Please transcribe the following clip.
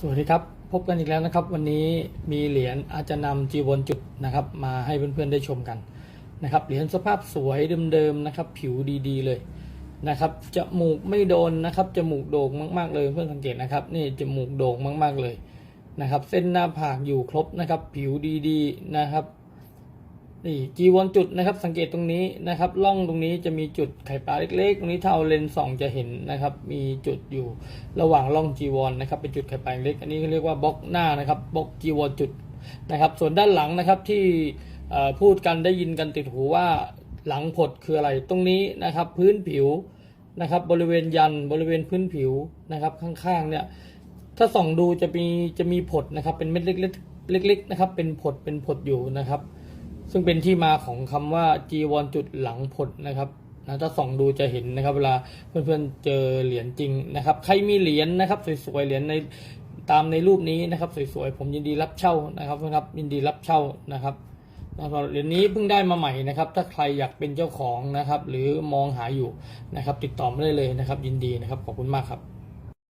สวัสดีครับ พบกันอีกแล้วนะครับ วันนี้มีเหรียญอาจจะนำจีวรจุดนะครับ มาให้เพื่อนๆได้ชมกันนะครับเหรียญสภาพสวยเดิมๆนะครับ ผิวดีๆเลยนะครับจมูกไม่โดนนะครับจมูกโด่งมากๆเลยเพื่อนสังเกตนะครับนี่จมูกโด่งมากๆเลยนะครับ เส้นหน้าผากอยู่ครบนะครับ ผิวดีๆนะครับ นี่จีวรจุดนะครับ สังเกตตรงนี้นะครับร่องตรงนี้จะมีจุดไข่ปลาเล็กๆ ตรงนี้ถ้าเอาเลนส์ส่องจะเห็นนะครับ มีจุดอยู่ระหว่างร่องจีวรนนะครับเป็นจุดไข่ปลาเล็ก อันนี้เขาเรียกว่าบล็อกหน้านะครับบล็อกจีวรจุดนะครับ ส่วนด้านหลังนะครับที่พูดกันได้ยินกันติดหูว่าหลังผดคืออะไรตรงนี้นะครับ พื้นผิวนะครับ บริเวณยันบริเวณพื้นผิวนะครับ ข้างๆเนี่ยถ้าส่องดูจะมีจะมีผดนะครับ เป็นเม็ดเล็กๆเล็กๆนะครับ เป็นผดเป็นผดอยู่นะครับ ซึ่งเป็นที่มาของคำว่าจีวรจุดหลังผดนะครับนะถ้าส่องดูจะเห็นนะครับ เวลาเพื่อนๆเจอเหรียญจริงนะครับ ใครมีเหรียญนะครับสวยๆเหรียญในตามในรูปนี้นะครับสวยๆผมยินดีรับเช่านะครับนะครับ ยินดีรับเช่านะครับนะครับเหรียญนี้เพิ่งได้มาใหม่นะครับ ถ้าใครอยากเป็นเจ้าของนะครับ หรือมองหาอยู่นะครับ ติดต่อมาได้เลยนะครับ ยินดีนะครับขอบคุณมากครับ